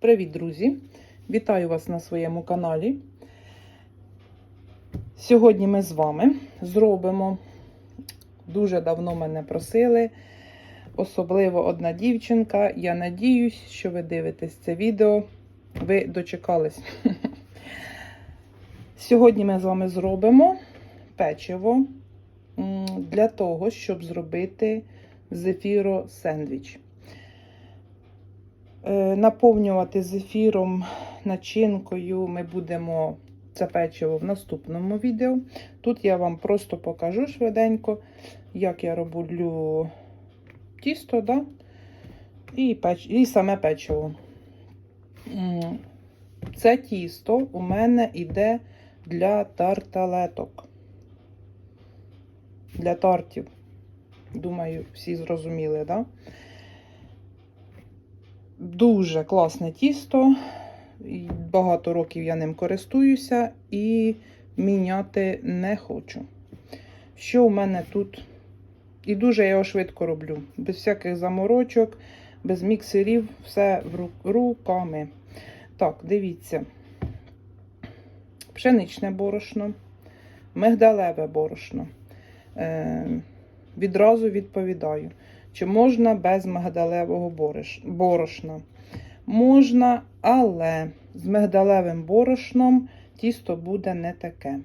Привіт, друзі! Вітаю вас на своєму каналі. Сьогодні ми з вами зробимо. Дуже давно мене просили, особливо одна дівчинка. Я надіюсь, що ви дивитесь це відео. Ви дочекались. Сьогодні ми з вами зробимо печиво для того, щоб зробити зефіро сендвіч. Е, Наповнювати зефіром начинкою ми будемо це печиво в наступному відео. Тут я вам просто покажу швиденько, як я роблю тісто, да? і, печ... і саме печиво. Це тісто у мене йде для тарталеток. Для тортів. Думаю, всі зрозуміли, так? Да? Дуже класне тісто. Багато років я ним користуюся і міняти не хочу. Що у мене тут? І дуже я його швидко роблю. Без всяких заморочок, без міксерів, все руками. Так, дивіться. Пшеничне борошно, мигдалеве борошно. Е, відразу відповідаю. Чи можна без мигдалевого борошна? Можна, але з мигдалевим борошном тісто буде не таке.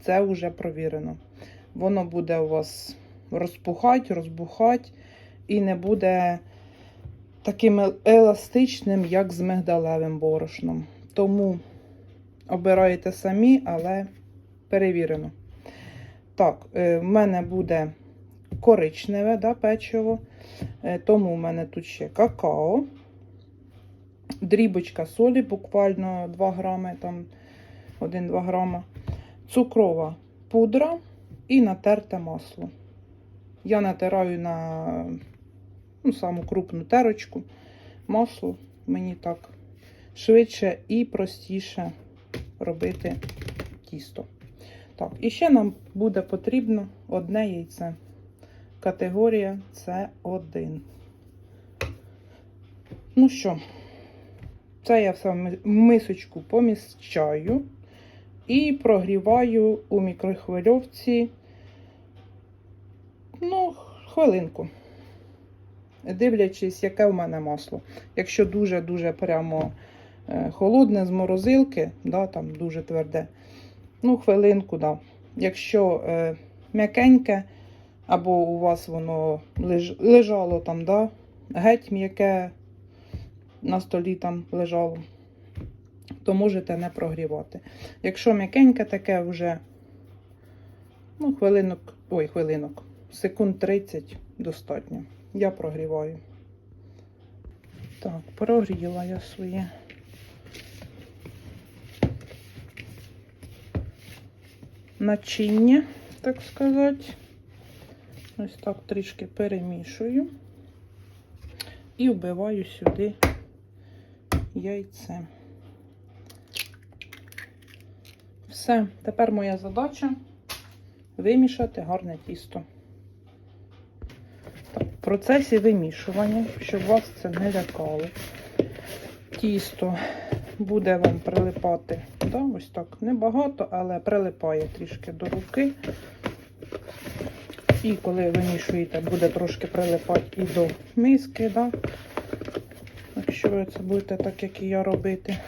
Це вже провірено. Воно буде у вас розпухати, розбухати і не буде таким еластичним, як з мигдалевим борошном. Тому обираєте самі, але перевірено. Так, е, в мене буде коричневе да, печиво. Е, Тому в мене тут ще какао, дрібочка солі, буквально 2 грами, там 1-2 грама, цукрова пудра і натерте масло. Я натираю на ну, саму крупну терочку масло. Мені так швидше і простіше робити тісто. Так, і ще нам буде потрібно одне яйце. Категорія С1. Ну що, це я все в ми- мисочку поміщаю і прогріваю у мікрохвильовці, ну, хвилинку. Дивлячись, яке в мене масло. Якщо дуже-дуже прямо е, холодне з морозилки, да, там дуже тверде, ну, хвилинку, да. Якщо е, м'якеньке, або у вас воно леж, лежало там, да, геть м'яке на столі там лежало, то можете не прогрівати. Якщо м'якеньке таке вже, ну, хвилинок, ой, хвилинок, секунд 30 достатньо. Я прогріваю. Так, прогріла я своє. Начиння, так сказати. Ось так трішки перемішую і вбиваю сюди яйце. Все, тепер моя задача вимішати гарне тісто. Так, в процесі вимішування, щоб вас це не лякало. Тісто буде вам прилипати. Да, ось так небагато, але прилипає трішки до руки. І коли вимішуєте, буде трошки прилипати і до миски, да? якщо ви це будете так, як і я робити.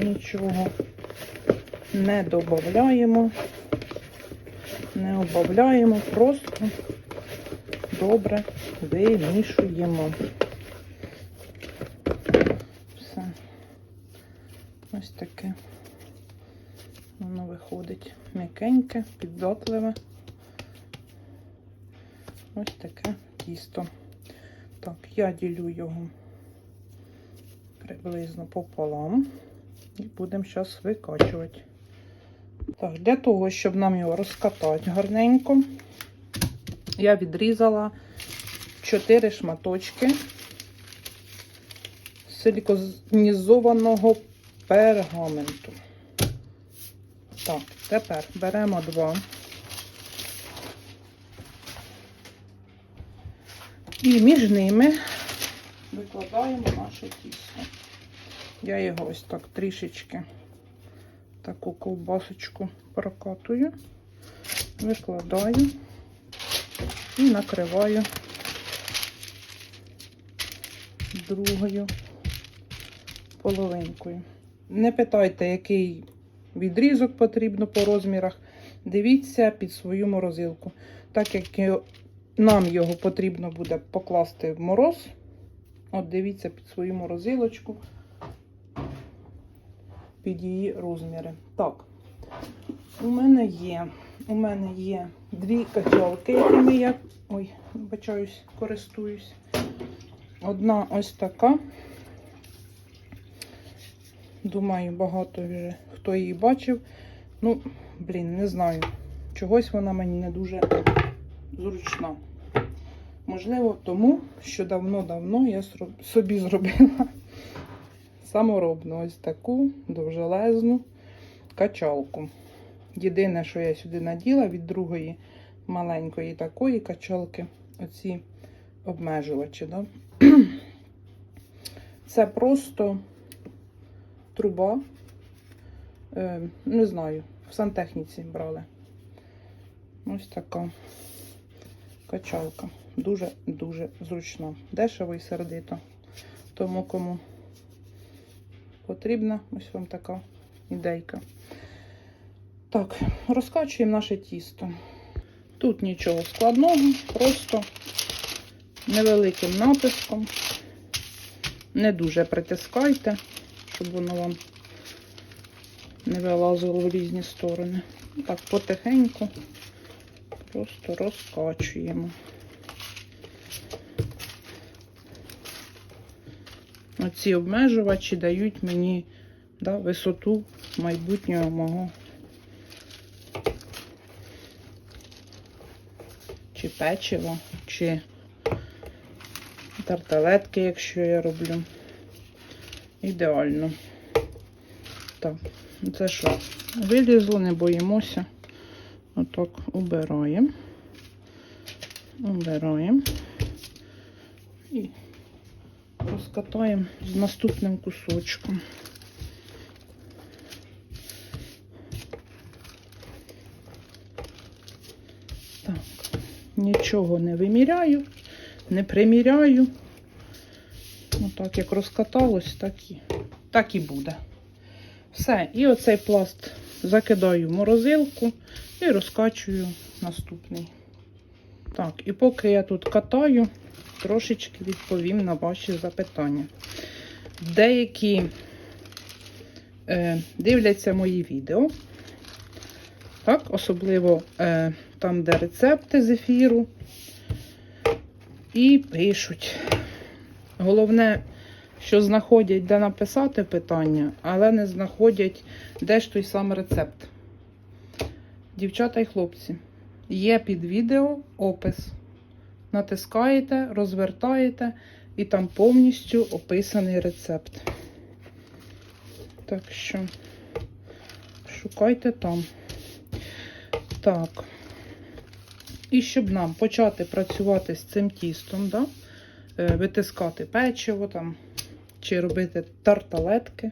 Нічого не додаємо, не обавляємо, просто добре вимішуємо. Все. Ось таке воно виходить м'якеньке, піддатливе. Ось таке тісто. Так, я ділю його приблизно пополам і будемо зараз викачувати. Так, для того, щоб нам його розкатати гарненько, я відрізала 4 шматочки силіконізованого пергаменту. Так, тепер беремо два. І між ними викладаємо наше тісто. Я його ось так трішечки таку ковбасочку прокатую, викладаю і накриваю другою половинкою. Не питайте, який відрізок потрібно по розмірах. Дивіться під свою морозилку. Так як нам його потрібно буде покласти в мороз. От дивіться під свою морозилочку, під її розміри. Так, у мене є, у мене є дві качалки, якими я ой, бачаюсь, користуюсь. Одна ось така. Думаю, багато вже хто її бачив. Ну, блін, не знаю. Чогось вона мені не дуже зручна. Можливо, тому, що давно-давно я собі зробила саморобну ось таку довжелезну качалку. Єдине, що я сюди наділа від другої маленької такої качалки, оці обмежувачі. Да? Це просто труба. Е, не знаю, в сантехніці брали. Ось така качалка. Дуже-дуже зручна. Дешево і сердито. Тому кому потрібна, ось вам така ідейка. Так, розкачуємо наше тісто. Тут нічого складного, просто невеликим натиском. Не дуже притискайте, щоб воно вам не вилазило в різні сторони. Так, потихеньку просто розкачуємо. Оці обмежувачі дають мені да, висоту майбутнього мого чи печиво, чи тарталетки, якщо я роблю. Ідеально. Так, це що? Вилізло, не боїмося. Отак убираємо. Убираємо. І розкатаємо з наступним кусочком. Так, нічого не виміряю, не приміряю. Отак, як розкаталось, так і, так і буде. Все, і оцей пласт закидаю в морозилку і розкачую наступний. Так, і поки я тут катаю, трошечки відповім на ваші запитання. Деякі е, дивляться мої відео, так, особливо е, там, де рецепти з ефіру, і пишуть. Головне, що знаходять, де написати питання, але не знаходять, де ж той сам рецепт. Дівчата і хлопці, є під відео опис. Натискаєте, розвертаєте, і там повністю описаний рецепт. Так що, шукайте там. Так. І щоб нам почати працювати з цим тістом, да? е, витискати печиво там, чи робити тарталетки,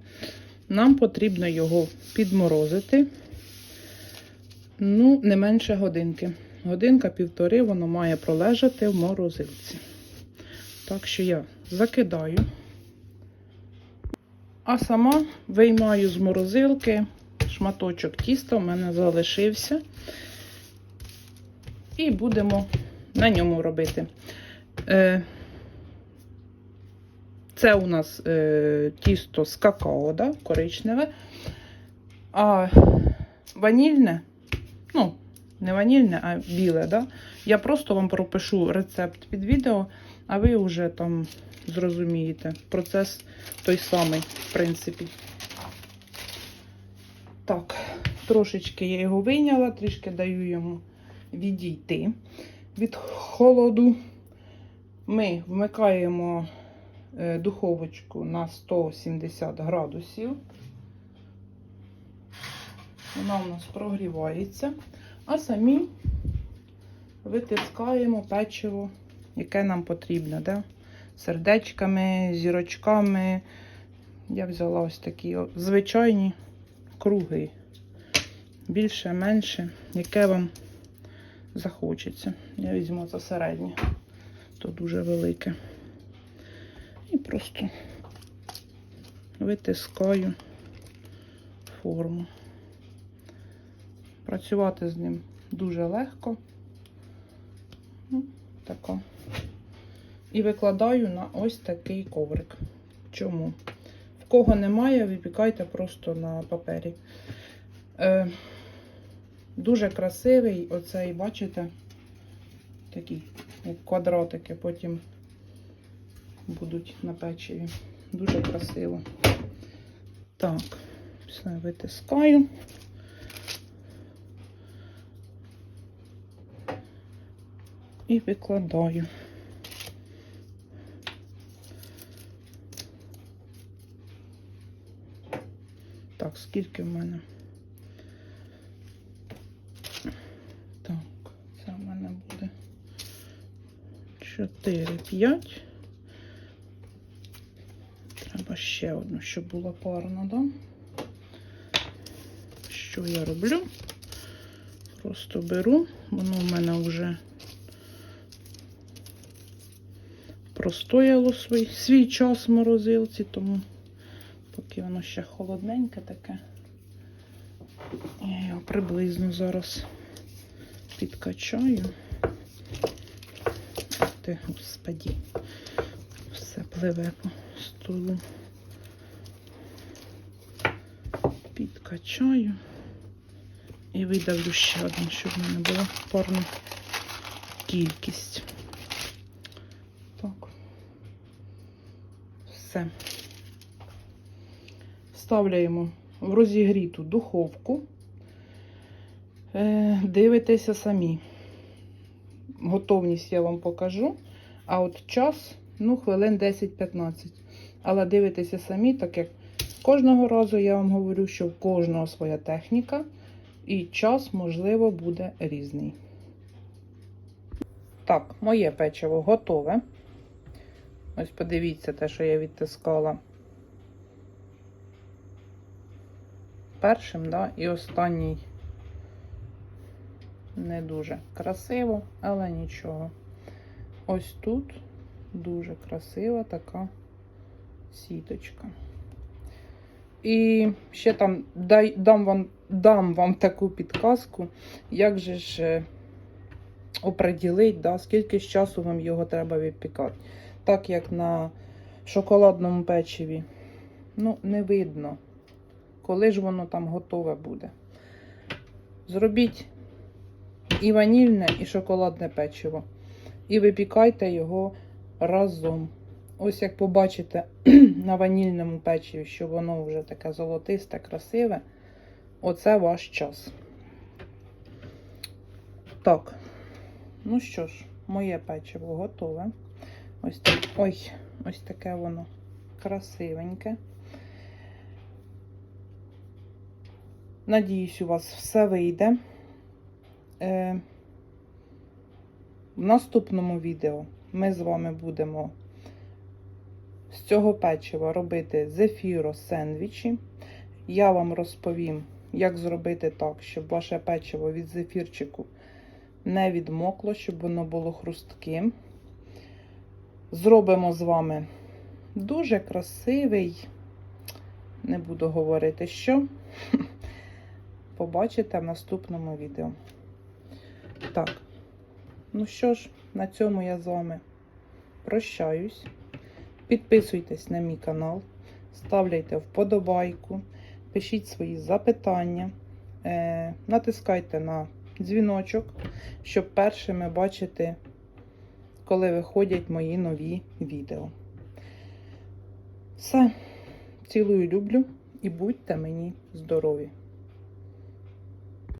нам потрібно його підморозити. Ну, не менше годинки. Годинка-півтори воно має пролежати в морозилці. Так що я закидаю, а сама виймаю з морозилки шматочок тіста, у мене залишився. І будемо на ньому робити. Е, Це у нас е, тісто з какао, да, коричневе. А ванільне, ну, не ванільне, а біле, да? Я просто вам пропишу рецепт під відео, а ви вже там зрозумієте. Процес той самий, в принципі. Так, трошечки я його вийняла, трішки даю йому відійти від холоду. Ми вмикаємо духовочку на 170 градусів. Вона у нас прогрівається, а самі витискаємо печиво, яке нам потрібно. Да? сердечками, зірочками. Я взяла ось такі звичайні круги. Більше, менше, яке вам захочеться. Я візьму це середнє, то дуже велике. І просто витискаю форму. Працювати з ним дуже легко. Ну, тако. І викладаю на ось такий коврик. Чому? В кого немає, випікайте просто на папері. Е, дуже красивий, оцей, бачите, такий, як квадратики, потім будуть на печиві. Дуже красиво. Так, все витискаю. І викладаю. Так, скільки в мене? Так, це в мене буде 4, 5. Треба ще одну, щоб була парна, да? Що я роблю? Просто беру, воно в мене вже простояло свій, свій час в морозилці, тому поки воно ще холодненьке таке. Я його приблизно зараз підкачаю. Ти, господі, все пливе по столу. Підкачаю і видавлю ще один, щоб в мене була парна кількість. Так. Все. Ставляємо в розігріту духовку. Е, Дивитеся самі. Готовність я вам покажу. А от час, ну, хвилин 10-15. Але дивитеся самі, так як кожного разу я вам говорю, що в кожного своя техніка, і час, можливо, буде різний. Так, моє печиво готове. Ось подивіться те, що я відтискала першим, да, і останній не дуже красиво, але нічого. Ось тут дуже красива така сіточка. І ще там дай, дам, вам, дам вам таку підказку, як же ж е, оприділить, да, скільки ж часу вам його треба відпікати. Так як на шоколадному печиві, ну, не видно, коли ж воно там готове буде. Зробіть і ванільне, і шоколадне печиво. І випікайте його разом. Ось як побачите на ванільному печиві, що воно вже таке золотисте, красиве. Оце ваш час. Так, ну що ж, моє печиво готове. Ось так. Ой, ось таке воно красивеньке. Надіюсь, у вас все вийде. Е, в наступному відео ми з вами будемо з цього печива робити зефіро сендвічі. Я вам розповім, як зробити так, щоб ваше печиво від зефірчику не відмокло, щоб воно було хрустким. Зробимо з вами дуже красивий, не буду говорити, що. Побачите в наступному відео. Так, ну що ж, на цьому я з вами прощаюсь. Підписуйтесь на мій канал, ставляйте вподобайку, пишіть свої запитання, е, натискайте на дзвіночок, щоб першими бачити, коли виходять мої нові відео. Все, цілую люблю і будьте мені здорові!